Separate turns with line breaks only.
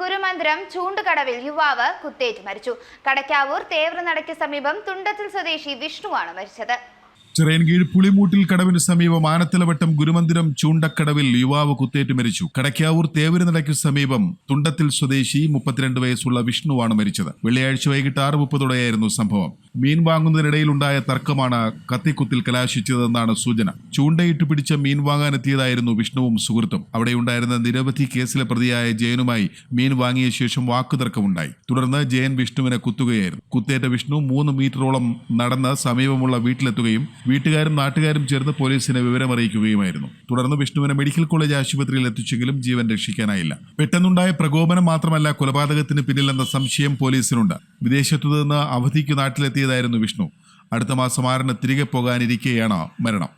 ഗുരുമന്ദിരം ചൂണ്ടുകടവിൽ യുവാവ് കുത്തേറ്റ് മരിച്ചു. കടക്കാവൂർ തേവ്രനടയ്ക്ക് സമീപം തുണ്ടത്തിൽ സ്വദേശി വിഷ്ണുവാണ് മരിച്ചത്.
ചിറയൻകീഴ് പുളിമൂട്ടിൽ കടവിന് സമീപം ആനത്തലവട്ടം ഗുരുമന്ദിരം ചൂണ്ടക്കടവിൽ യുവാവ് കുത്തേറ്റ് മരിച്ചു. കടക്കാവൂർ തേവരുനടയ്ക്ക് സമീപം തുണ്ടത്തിൽ സ്വദേശി മുപ്പത്തിരണ്ട് വയസ്സുള്ള വിഷ്ണുവാണ് മരിച്ചത്. വെള്ളിയാഴ്ച വൈകിട്ട് ആറ് മുപ്പതോടെയായിരുന്നു സംഭവം. മീൻ വാങ്ങുന്നതിനിടയിലുണ്ടായ തർക്കമാണ് കത്തിക്കുത്തിൽ കലാശിച്ചതെന്നാണ് സൂചന. ചൂണ്ടയിട്ട് പിടിച്ച മീൻ വാങ്ങാനെത്തിയതായിരുന്നു വിഷ്ണുവും സുഹൃത്തും. അവിടെയുണ്ടായിരുന്ന നിരവധി കേസിലെ പ്രതിയായ ജയനുമായി മീൻ വാങ്ങിയ ശേഷം വാക്കുതർക്കമുണ്ടായി. തുടർന്ന് ജയൻ വിഷ്ണുവിനെ കുത്തുകയായിരുന്നു. കുത്തേറ്റ വിഷ്ണു മൂന്ന് മീറ്ററോളം നടന്ന് സമീപമുള്ള വീട്ടിലെത്തുകയും വീട്ടുകാരും നാട്ടുകാരും ചേർന്ന് പോലീസിനെ വിവരം അറിയിക്കുകയുമായിരുന്നു. തുടർന്ന് വിഷ്ണുവിനെ മെഡിക്കൽ കോളേജ് ആശുപത്രിയിൽ എത്തിച്ചെങ്കിലും ജീവൻ രക്ഷിക്കാനായില്ല. പെട്ടെന്നുണ്ടായ പ്രകോപനം മാത്രമല്ല കൊലപാതകത്തിന് പിന്നിലെന്ന സംശയം പോലീസിനുണ്ട്. വിദേശത്തു നിന്ന് അവധിക്ക് നാട്ടിലെത്തിയതായിരുന്നു വിഷ്ണു. അടുത്ത മാസം ആറിന് തിരികെ പോകാനിരിക്കെയാണ് മരണം.